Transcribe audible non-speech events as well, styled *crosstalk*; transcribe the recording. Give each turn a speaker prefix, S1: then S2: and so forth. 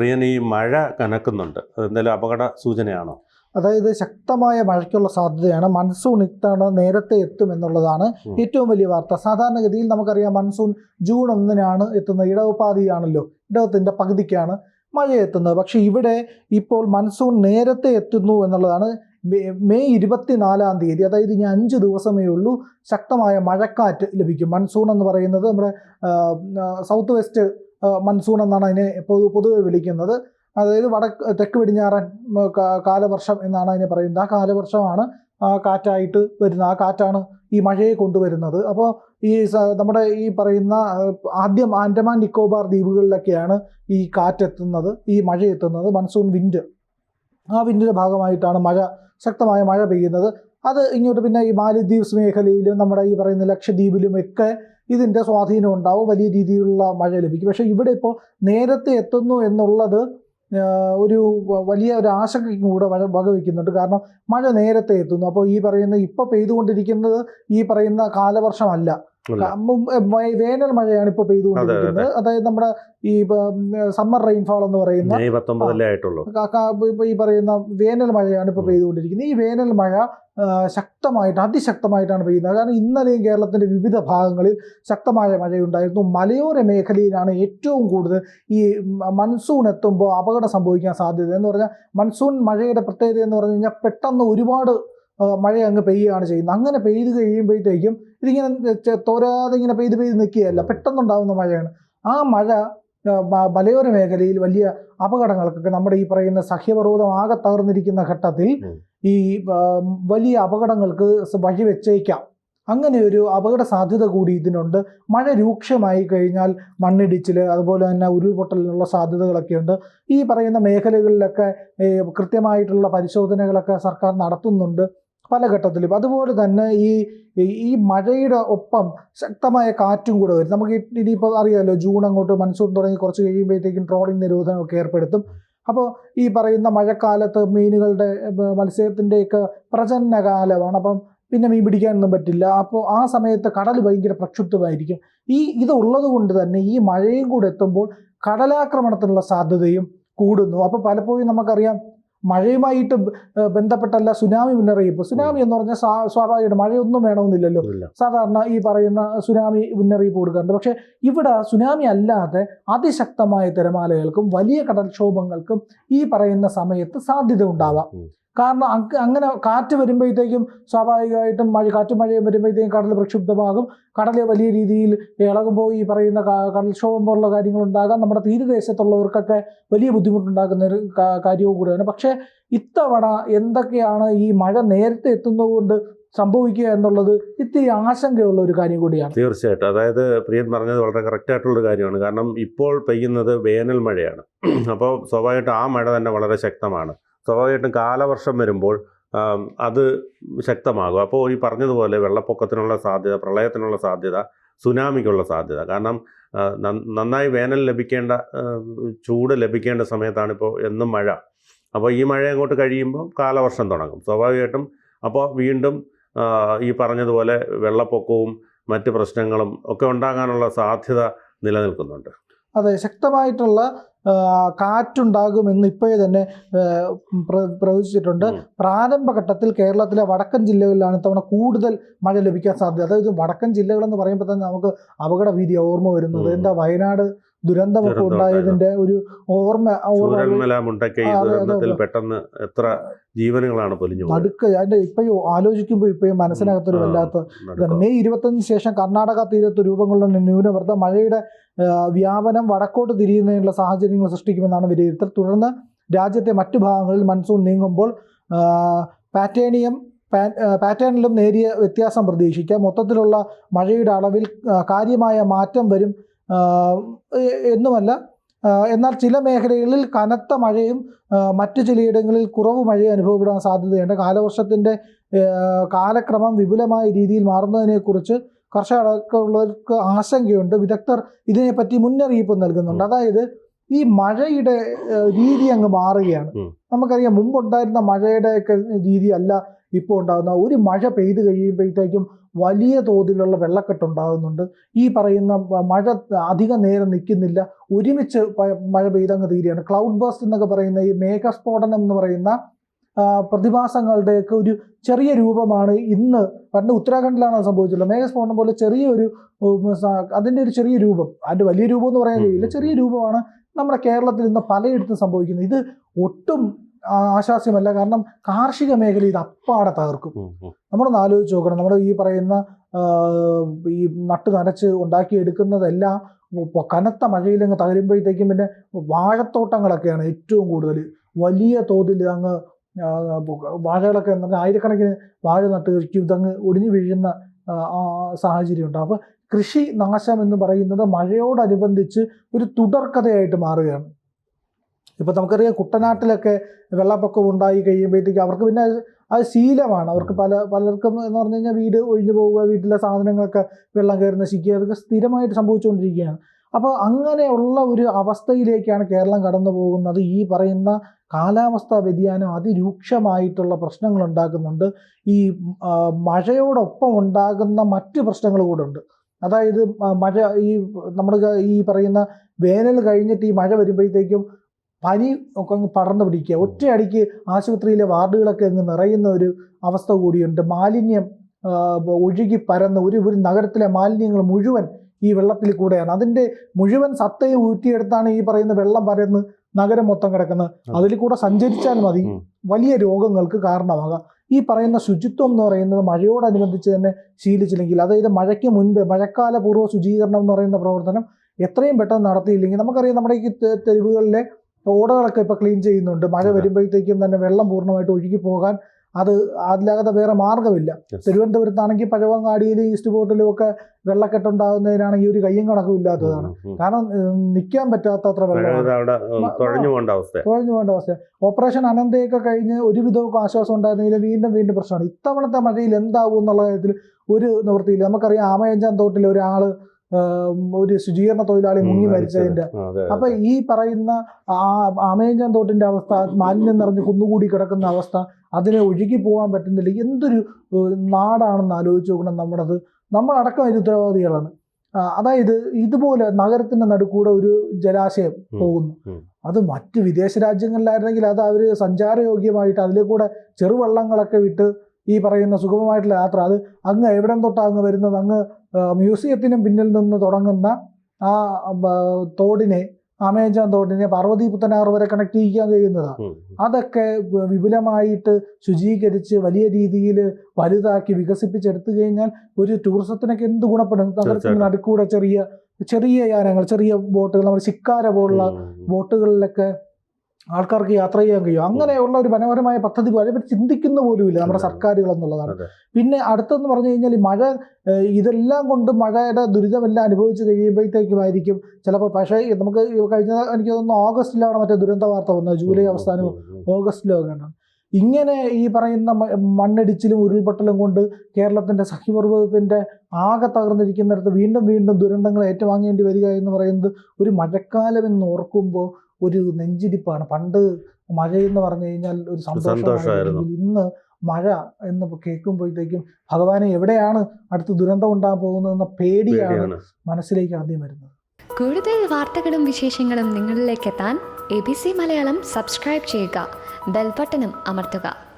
S1: പ്രിയൻ ഈ മഴ കനക്കുന്നുണ്ട്. അതെന്തായാലും അപകട സൂചനയാണോ?
S2: അതായത് ശക്തമായ മഴയ്ക്കുള്ള സാധ്യതയാണ്. മൺസൂൺ ഇത്തവണ നേരത്തെ എത്തും എന്നുള്ളതാണ് ഏറ്റവും വലിയ വാർത്ത. സാധാരണഗതിയിൽ നമുക്കറിയാം മൺസൂൺ ജൂൺ ഒന്നിനാണ് എത്തുന്നത്. ഇടവപ്പാതിയാണല്ലോ. ഇടവത്തിന്റെ പകുതിക്കാണ് മഴ എത്തുന്നത്. പക്ഷെ ഇവിടെ ഇപ്പോൾ മൺസൂൺ നേരത്തെ എത്തുന്നു എന്നുള്ളതാണ് മെയ് ഇരുപത്തിനാലാം തീയതി. അതായത് ഇനി അഞ്ച് ദിവസമേ ഉള്ളൂ ശക്തമായ മഴക്കാറ്റ് ലഭിക്കും. മൺസൂൺ എന്ന് പറയുന്നത് നമ്മുടെ സൗത്ത് വെസ്റ്റ് മൺസൂൺ എന്നാണ് അതിനെ പൊതു പൊതുവെ വിളിക്കുന്നത്. അതായത് വടക്ക് തെക്ക് പടിഞ്ഞാറൻ കാലവർഷം എന്നാണ് അതിനെ പറയുന്നത്. ആ കാലവർഷമാണ് കാറ്റായിട്ട് വരുന്നത് ആ കാറ്റാണ് ഈ മഴയെ കൊണ്ടുവരുന്നത്. അപ്പോൾ ഈ നമ്മുടെ ഈ പറയുന്ന ആദ്യം ആൻഡമാൻ നിക്കോബാർ ദ്വീപുകളിലൊക്കെയാണ് ഈ കാറ്റെത്തുന്നത് ഈ മഴ എത്തുന്നത് മൺസൂൺ വിൻഡ്. ആ വിൻഡിന്റെ ഭാഗമായിട്ടാണ് മഴ ശക്തമായ മഴ പെയ്യുന്നത്. അത് ഇങ്ങോട്ട് പിന്നെ ഈ മാലിദ്വീപ്സ് മേഖലയിലും നമ്മുടെ ഈ പറയുന്ന ലക്ഷദ്വീപിലും ഒക്കെ ഇതിന്റെ സ്വാധീനം ഉണ്ടാവും വലിയ രീതിയിലുള്ള മഴ ലഭിക്കും. പക്ഷേ ഇവിടെ ഇപ്പോൾ നേരത്തെ എത്തുന്നു എന്നുള്ളത് ഒരു വലിയ ഒരു ആശങ്കയ്ക്കും കൂടെ മഴ വകവയ്ക്കുന്നുണ്ട് കാരണം മഴ നേരത്തെ എത്തുന്നു. അപ്പോൾ ഈ പറയുന്ന ഇപ്പോൾ പെയ്തുകൊണ്ടിരിക്കുന്നത് ഈ പറയുന്ന കാലവർഷമല്ല. വേനൽ മഴയാണ് ഇപ്പൊ പെയ്തുകൊണ്ടിരിക്കുന്നത്. അതായത് നമ്മുടെ ഈ സമ്മർ റെയിൻഫാൾ എന്ന് പറയുന്ന ഈ പറയുന്ന വേനൽ മഴയാണ്
S1: ഇപ്പൊ.
S2: പെയ്തുകൊണ്ടിരിക്കുന്നത്. ഈ വേനൽ മഴ ശക്തമായിട്ട് അതിശക്തമായിട്ടാണ് പെയ്യുന്നത്. കാരണം ഇന്നലെയും കേരളത്തിന്റെ വിവിധ ഭാഗങ്ങളിൽ ശക്തമായ മഴയുണ്ടായിരുന്നു. മലയോര മേഖലയിലാണ് ഏറ്റവും കൂടുതൽ ഈ മൺസൂൺ എത്തുമ്പോൾ അപകടം സംഭവിക്കാൻ സാധ്യത. എന്ന് പറഞ്ഞാൽ മൺസൂൺ മഴയുടെ പ്രത്യേകത എന്ന് പറഞ്ഞു കഴിഞ്ഞാൽ പെട്ടെന്ന് ഒരുപാട് മഴ അങ്ങ് പെയ്യുകയാണ് ചെയ്യുന്നത്. അങ്ങനെ പെയ്ത് കഴിയുമ്പോഴത്തേക്കും ഇതിങ്ങനെ തോരാതെ ഇങ്ങനെ പെയ്ത് പെയ്ത് നിൽക്കുകയല്ല. പെട്ടെന്നുണ്ടാകുന്ന മഴയാണ്. ആ മഴ മലയോര മേഖലയിൽ വലിയ അപകടങ്ങൾക്കൊക്കെ നമ്മുടെ ഈ പറയുന്ന സഹ്യപർവതം ആകെ തകർന്നിരിക്കുന്ന ഘട്ടത്തിൽ ഈ വലിയ അപകടങ്ങൾക്ക് വഴി വഴിവെച്ചേക്കാം അങ്ങനെ ഒരു അപകട സാധ്യത കൂടി ഇതിനുണ്ട്. മഴ രൂക്ഷമായി കഴിഞ്ഞാൽ മണ്ണിടിച്ചിൽ അതുപോലെ തന്നെ ഉരുൾപൊട്ടലിനുള്ള സാധ്യതകളൊക്കെ ഉണ്ട്. ഈ പറയുന്ന മേഖലകളിലൊക്കെ കൃത്യമായിട്ടുള്ള പരിശോധനകളൊക്കെ സർക്കാർ നടത്തുന്നുണ്ട്. പല ഘട്ടത്തിലും. അതുപോലെ തന്നെ ഈ ഈ- മഴയുടെ ഒപ്പം ശക്തമായ കാറ്റും കൂടെ വരും. നമുക്ക് ഇനിയിപ്പോൾ അറിയാമല്ലോ ജൂൺ അങ്ങോട്ട് മൺസൂൺ തുടങ്ങി കുറച്ച് കഴിയുമ്പോഴത്തേക്കും ട്രോളിംഗ് നിരോധനമൊക്കെ ഏർപ്പെടുത്തും. അപ്പോൾ ഈ പറയുന്ന മഴക്കാലത്ത് മീനുകളുടെ മത്സ്യത്തിന്റെയൊക്കെ പ്രചന്ന കാലമാണ് അപ്പം പിന്നെ മീൻ പിടിക്കാനൊന്നും പറ്റില്ല. അപ്പോൾ ആ സമയത്ത് കടൽ ഭയങ്കര പ്രക്ഷുബ്ധമായിരിക്കും. ഈ ഇതുള്ളത് കൊണ്ട് തന്നെ ഈ മഴയും കൂടെ എത്തുമ്പോൾ കടലാക്രമണത്തിനുള്ള സാധ്യതയും കൂടുന്നു. അപ്പോൾ പലപ്പോഴും നമുക്കറിയാം മഴയുമായിട്ട് ബന്ധപ്പെട്ടല്ല സുനാമി മുന്നറിയിപ്പ്. സുനാമി എന്ന് പറഞ്ഞാൽ സ്വാഭാവികമായിട്ട് മഴയൊന്നും വേണമെന്നില്ലല്ലോ. സാധാരണ ഈ പറയുന്ന സുനാമി മുന്നറിയിപ്പ് കൊടുക്കാറുണ്ട്. പക്ഷെ ഇവിടെ സുനാമി അല്ലാതെ അതിശക്തമായ തിരമാലകൾക്കും വലിയ കടൽക്ഷോഭങ്ങൾക്കും ഈ പറയുന്ന സമയത്ത് സാധ്യത ഉണ്ടാവാം. കാരണം അങ്ങനെ കാറ്റ് വരുമ്പോഴത്തേക്കും സ്വാഭാവികമായിട്ടും മഴ കാറ്റും മഴയും വരുമ്പോഴത്തേക്കും കടൽ പ്രക്ഷുബ്ധമാകും. കടൽ വലിയ രീതിയിൽ ഇളകുമ്പോൾ ഈ പറയുന്ന കടൽക്ഷോഭം പോലുള്ള കാര്യങ്ങൾ ഉണ്ടാകാം നമ്മുടെ തീരദേശത്തുള്ളവർക്കൊക്കെ വലിയ ബുദ്ധിമുട്ടുണ്ടാക്കുന്ന ഒരു കാര്യവും കൂടെയാണ്. പക്ഷേ ഇത്തവണ എന്തൊക്കെയാണ് ഈ മഴ നേരത്തെ എത്തുന്നതുകൊണ്ട് സംഭവിക്കുക എന്നുള്ളത് ഇത്തിരി ആശങ്കയുള്ള ഒരു കാര്യം കൂടിയാണ്.
S1: തീർച്ചയായിട്ടും. അതായത് പ്രിയൻ പറഞ്ഞത് വളരെ കറക്റ്റ് ആയിട്ടുള്ളൊരു കാര്യമാണ്. കാരണം ഇപ്പോൾ പെയ്യുന്നത് വേനൽ മഴയാണ്. *clears throat* അപ്പോൾ സ്വാഭാവികമായിട്ടും ആ മഴ തന്നെ വളരെ ശക്തമാണ്. സ്വാഭാവികമായിട്ടും കാലവർഷം വരുമ്പോൾ അത് ശക്തമാകും. അപ്പോൾ ഈ പറഞ്ഞതുപോലെ വെള്ളപ്പൊക്കത്തിനുള്ള സാധ്യത പ്രളയത്തിനുള്ള സാധ്യത സുനാമിക്കുള്ള സാധ്യത. കാരണം നന്നായി വേനൽ ലഭിക്കേണ്ട ചൂട് ലഭിക്കേണ്ട സമയത്താണ് ഇപ്പോൾ എന്നും മഴ. അപ്പോൾ ഈ മഴ അങ്ങോട്ട് കഴിയുമ്പോൾ കാലവർഷം തുടങ്ങും. സ്വാഭാവികമായിട്ടും അപ്പോൾ വീണ്ടും ഈ പറഞ്ഞതുപോലെ വെള്ളപ്പൊക്കവും മറ്റ് പ്രശ്നങ്ങളും ഒക്കെ ഉണ്ടാകാനുള്ള സാധ്യത നിലനിൽക്കുന്നുണ്ട്.
S2: അതെ ശക്തമായിട്ടുള്ള കാറ്റുണ്ടാകുമെന്ന് ഇപ്പോഴേ തന്നെ പ്ര- പ്രവചിച്ചിട്ടുണ്ട്. പ്രാരംഭഘട്ടത്തിൽ കേരളത്തിലെ വടക്കൻ ജില്ലകളിലാണ് ഇത്തവണ കൂടുതൽ മഴ ലഭിക്കാൻ സാധ്യത. അതായത് വടക്കൻ ജില്ലകളെന്ന് പറയുമ്പോൾ തന്നെ നമുക്ക് അപകട ഭീതി ഓർമ്മ വരുന്നത്. എന്താ വയനാട്? ദുരന്തമൊക്കെ
S1: ദുരന്തം
S2: ഉണ്ടായതിന്റെ ഒരു ഓർമ്മ
S1: ചൂരന്മല മുണ്ടക്കൈ ദുരന്തത്തിൽ പെട്ടെന്ന് എത്ര ജീവനുകളാണ് പൊലിഞ്ഞു
S2: നടുക്ക് അതിന്റെ ഇപ്പോഴും ആലോചിക്കുമ്പോൾ ഇപ്പോഴും മനസ്സിനകത്തൊരു വല്ലാത്ത മെയ് ഇരുപത്തഞ്ചിന് ശേഷം കർണാടക തീരത്ത് രൂപം കൊള്ളുന്ന ന്യൂനമർദ്ദം മഴയുടെ വ്യാപനം വടക്കോട്ട് തിരിയുന്നതിനുള്ള സാഹചര്യങ്ങൾ സൃഷ്ടിക്കുമെന്നാണ് വിലയിരുത്തൽ. തുടർന്ന് രാജ്യത്തെ മറ്റു ഭാഗങ്ങളിൽ മൺസൂൺ നീങ്ങുമ്പോൾ പാറ്റേണിയം പാറ്റേണിലും നേരിയ വ്യത്യാസം പ്രതീക്ഷിക്കാം. മൊത്തത്തിലുള്ള മഴയുടെ അളവിൽ കാര്യമായ മാറ്റം വരും. എന്നുമല്ല എന്നാൽ ചില മേഖലകളിൽ കനത്ത മഴയും മറ്റു ചിലയിടങ്ങളിൽ കുറവ് മഴയും അനുഭവപ്പെടാൻ സാധ്യതയുണ്ട്. കാലവർഷത്തിന്റെ കാലക്രമം വിപുലമായ രീതിയിൽ മാറുന്നതിനെക്കുറിച്ച് കർഷകർക്കുള്ളവർക്ക് ആശങ്കയുണ്ട്. വിദഗ്ധർ ഇതിനെപ്പറ്റി മുന്നറിയിപ്പ് നൽകുന്നുണ്ട്. അതായത് ഈ മഴയുടെ രീതി അങ്ങ് മാറുകയാണ്. നമുക്കറിയാം മുമ്പുണ്ടായിരുന്ന മഴയുടെ ഒക്കെ രീതി അല്ല ഇപ്പോൾ ഉണ്ടാകുന്ന ഒരു മഴ പെയ്ത് കഴിയുമ്പോഴത്തേക്കും വലിയ തോതിലുള്ള വെള്ളക്കെട്ട് ഉണ്ടാകുന്നുണ്ട് ഈ പറയുന്ന മഴ അധിക നേരം നിൽക്കുന്നില്ല. ഒരുമിച്ച് മഴ പെയ്തങ്ങ് തീരുകയാണ്. ക്ലൗഡ് ബേസ്റ്റ് എന്നൊക്കെ പറയുന്ന ഈ മേഘസ്ഫോടനം എന്ന് പറയുന്ന പ്രതിഭാസങ്ങളുടെയൊക്കെ ഒരു ചെറിയ രൂപമാണ് ഇന്ന്. പണ്ട് ഉത്തരാഖണ്ഡിലാണ് അത് സംഭവിച്ചിട്ടുള്ളത് മേഘസ്ഫോടനം പോലെ ചെറിയൊരു അതിന്റെ ഒരു ചെറിയ രൂപം. അതിന്റെ വലിയ രൂപം എന്ന് പറയാൻ കഴിയില്ല. ചെറിയ രൂപമാണ് നമ്മുടെ കേരളത്തിൽ ഇന്ന് പലയിടത്തും സംഭവിക്കുന്നത്. ഇത് ഒട്ടും ആശാസ്യമല്ല. കാരണം കാർഷിക മേഖല ഇത് അപ്പാടെ തകർക്കും. നമ്മളൊന്ന് ആലോചിച്ച് നോക്കണം. നമ്മുടെ ഈ പറയുന്ന ഈ നട്ട് നനച്ച് ഉണ്ടാക്കിയെടുക്കുന്നതെല്ലാം കനത്ത മഴയിലങ്ങ് തകരുമ്പോഴത്തേക്കും പിന്നെ വാഴത്തോട്ടങ്ങളൊക്കെയാണ് ഏറ്റവും കൂടുതൽ. വലിയ തോതിൽ അങ്ങ് വാഴകളൊക്കെ എന്ന് പറഞ്ഞാൽ ആയിരക്കണക്കിന് വാഴ നട്ട് കഴിക്കും. ഇതങ്ങ് ഒടിഞ്ഞു വീഴുന്ന സാഹചര്യമുണ്ട്. അപ്പോൾ കൃഷി നാശം എന്ന് പറയുന്നത് മഴയോടനുബന്ധിച്ച് ഒരു തുടർക്കഥയായിട്ട് മാറുകയാണ്. ഇപ്പം നമുക്കറിയാം കുട്ടനാട്ടിലൊക്കെ വെള്ളപ്പൊക്കം ഉണ്ടായി കഴിയുമ്പോഴത്തേക്ക് അവർക്ക് പിന്നെ അത് ശീലമാണ്. അവർക്ക് പല പലർക്കും എന്ന് പറഞ്ഞു കഴിഞ്ഞാൽ വീട് ഒഴിഞ്ഞു പോവുക വീട്ടിലെ സാധനങ്ങളൊക്കെ വെള്ളം കയറി നശിക്കുക അതൊക്കെ സ്ഥിരമായിട്ട് സംഭവിച്ചുകൊണ്ടിരിക്കുകയാണ്. അപ്പോൾ അങ്ങനെയുള്ള ഒരു അവസ്ഥയിലേക്കാണ് കേരളം കടന്നു പോകുന്നത്. ഈ പറയുന്ന കാലാവസ്ഥാ വ്യതിയാനം അതിരൂക്ഷമായിട്ടുള്ള പ്രശ്നങ്ങൾ ഉണ്ടാക്കുന്നുണ്ട്. ഈ മഴയോടൊപ്പം ഉണ്ടാകുന്ന മറ്റു പ്രശ്നങ്ങൾ കൂടെ ഉണ്ട്. അതായത് മഴ ഈ നമ്മൾ ഈ പറയുന്ന വേനൽ കഴിഞ്ഞിട്ട് ഈ മഴ വരുമ്പോഴത്തേക്കും പനി ഒക്കെ അങ്ങ് പടർന്നു പിടിക്കുക. ഒറ്റയടിക്ക് ആശുപത്രിയിലെ വാർഡുകളൊക്കെ അങ്ങ് നിറയുന്ന ഒരു അവസ്ഥ കൂടിയുണ്ട്. മാലിന്യം ഒഴുകി പരന്ന് ഒരു ഒരു നഗരത്തിലെ മാലിന്യങ്ങൾ മുഴുവൻ ഈ വെള്ളത്തിൽ കൂടെയാണ്. അതിന്റെ മുഴുവൻ സത്തയും ഊറ്റിയെടുത്താണ് ഈ പറയുന്ന വെള്ളം പരന്ന് നഗരം മൊത്തം കിടക്കുന്നത്. അതിൽ കൂടെ സഞ്ചരിച്ചാൽ മതി. വലിയ രോഗങ്ങൾക്ക് കാരണമാകാം. ഈ പറയുന്ന ശുചിത്വം എന്ന് പറയുന്നത് മഴയോടനുബന്ധിച്ച് തന്നെ ശീലിച്ചില്ലെങ്കിൽ അതായത് മഴയ്ക്ക് മുൻപ് മഴക്കാല പൂർവ ശുചീകരണം എന്ന് പറയുന്ന പ്രവർത്തനം എത്രയും പെട്ടെന്ന് നടത്തിയില്ലെങ്കിൽ നമുക്കറിയാം നമ്മുടെ ഈ തെരുവുകളിലെ ഓടകളൊക്കെ ഇപ്പോൾ ക്ലീൻ ചെയ്യുന്നുണ്ട്. മഴ. വരുമ്പോഴത്തേക്കും തന്നെ വെള്ളം പൂർണമായിട്ട് ഒഴുകി പോകാൻ അത് അതിലാകാതെ വേറെ
S1: മാർഗമില്ല.
S2: തിരുവനന്തപുരത്താണെങ്കിൽ പഴവങ്ങാടിയിലും ഈസ്റ്റ് പോർട്ടിലും ഒക്കെ വെള്ളക്കെട്ടുണ്ടാകുന്നതിനാണെങ്കിൽ ഒരു കയ്യും കണക്കും ഇല്ലാത്തതാണ്. കാരണം നിൽക്കാൻ പറ്റാത്തത്ര
S1: അത്ര
S2: വെള്ളം
S1: തുഴഞ്ഞു പോകേണ്ട അവസ്ഥ.
S2: ഓപ്പറേഷൻ അനന്തയൊക്കെ കഴിഞ്ഞ് ഒരുവിധമൊക്കെ ആശ്വാസം ഉണ്ടായിരുന്നെങ്കിലും വീണ്ടും വീണ്ടും പ്രശ്നമാണ്. ഇത്തവണത്തെ മഴയിൽ എന്താകും എന്നുള്ള കാര്യത്തിൽ ഒരു നിവൃത്തിയില്ല. നമുക്കറിയാം ആമയഞ്ചാൻ തോട്ടിൽ ഒരാൾ ഒരു ശുചീകരണ തൊഴിലാളി മുങ്ങി മരിച്ചതിന്റെ. അപ്പൊ ഈ പറയുന്ന ആ ആമയഞ്ചാൻ തോട്ടിന്റെ അവസ്ഥ മാലിന്യം നിറഞ്ഞ് കുന്നുകൂടി കിടക്കുന്ന അവസ്ഥ അതിനെ ഒഴുകി പോകാൻ പറ്റുന്നില്ല. എന്തൊരു നാടാണെന്ന് ആലോചിച്ച് നോക്കണം നമ്മുടേത്. നമ്മളടക്കം അതിന് ഉത്തരവാദികളാണ്. അതായത് ഇതുപോലെ നഗരത്തിന്റെ നടുക്കൂടെ ഒരു ജലാശയം പോകുന്നു. അത് മറ്റ് വിദേശ രാജ്യങ്ങളിലായിരുന്നെങ്കിൽ അത് അവർ സഞ്ചാരയോഗ്യമായിട്ട് അതിലെ കൂടെ ചെറുവള്ളങ്ങളൊക്കെ വിട്ട് ഈ പറയുന്ന സുഗമമായിട്ടുള്ള യാത്ര അത് അങ്ങ് എവിടം തൊട്ടാ അങ്ങ് വരുന്നത് അങ്ങ് മ്യൂസിയത്തിന് പിന്നിൽ നിന്ന് തുടങ്ങുന്ന ആ തോടിനെ അമേജാൻ തോട്ടിനെ പാർവതി പുത്തനാർ വരെ കണക്ട് ചെയ്യാൻ കഴിയുന്നതാണ്. അതൊക്കെ വിപുലമായിട്ട് ശുചീകരിച്ച് വലിയ രീതിയിൽ വലുതാക്കി വികസിപ്പിച്ചെടുത്തു കഴിഞ്ഞാൽ ഒരു ടൂറിസത്തിനൊക്കെ എന്ത് ഗുണപ്പെടും
S1: തീർച്ചയായിട്ടും.
S2: നടുക്കൂടെ ചെറിയ ചെറിയ യാനങ്ങൾ ചെറിയ ബോട്ടുകൾ നമ്മൾ ശിക്കാര പോലുള്ള. ബോട്ടുകളിലൊക്കെ ആൾക്കാർക്ക് യാത്ര ചെയ്യാൻ കഴിയും. അങ്ങനെയുള്ള ഒരു മനോഹരമായ പദ്ധതി പോലെ അതിനെപ്പറ്റി ചിന്തിക്കുന്ന പോലുമില്ല നമ്മുടെ സർക്കാരുകൾ എന്നുള്ളതാണ്. പിന്നെ അടുത്തെന്ന് പറഞ്ഞു കഴിഞ്ഞാൽ ഈ മഴ ഇതെല്ലാം കൊണ്ട് മഴയുടെ ദുരിതമെല്ലാം അനുഭവിച്ച് കഴിയുമ്പോഴത്തേക്കുമായിരിക്കും ചിലപ്പോൾ പക്ഷേ നമുക്ക് കഴിഞ്ഞ എനിക്ക് തോന്നുന്നു ഓഗസ്റ്റിലാണ് മറ്റേ ദുരന്ത വാർത്ത വന്നത്. ജൂലൈ
S1: അവസാനം
S2: അവസാനവും. ഓഗസ്റ്റിലോ കണ്ടാണ് ഇങ്ങനെ ഈ പറയുന്ന മണ്ണിടിച്ചിലും ഉരുൾപൊട്ടലും കൊണ്ട് കേരളത്തിന്റെ സഖ്യപർവതത്തിന്റെ ആകെ തകർന്നിരിക്കുന്നിടത്ത് വീണ്ടും വീണ്ടും ദുരന്തങ്ങൾ ഏറ്റുവാങ്ങേണ്ടി വരിക എന്ന് പറയുന്നത് ഒരു മഴക്കാലം എന്ന് ഓർക്കുമ്പോൾ ഒരു നെഞ്ചിരിപ്പാണ് പണ്ട് മഴ എന്ന് പറഞ്ഞു കഴിഞ്ഞാൽ ഒരു സന്തോഷമായിരുന്നു. ഇന്ന് മഴ എന്ന് കേൾക്കുമ്പോഴത്തേക്കും ഭഗവാനെ എവിടെയാണ് അടുത്ത ദുരന്തം ഉണ്ടാകാൻ പോകുന്നതെന്ന പേടിയാണ്
S1: പേടിയാണ്.
S2: മനസ്സിലേക്ക് ആദ്യം വരുന്നത്.
S3: കൂടുതൽ വാർത്തകളും വിശേഷങ്ങളും നിങ്ങളിലേക്ക് എത്താൻ A B C Malayalam subscribe ചെയ്യുക. ബെൽബട്ടനും അമർത്തുക.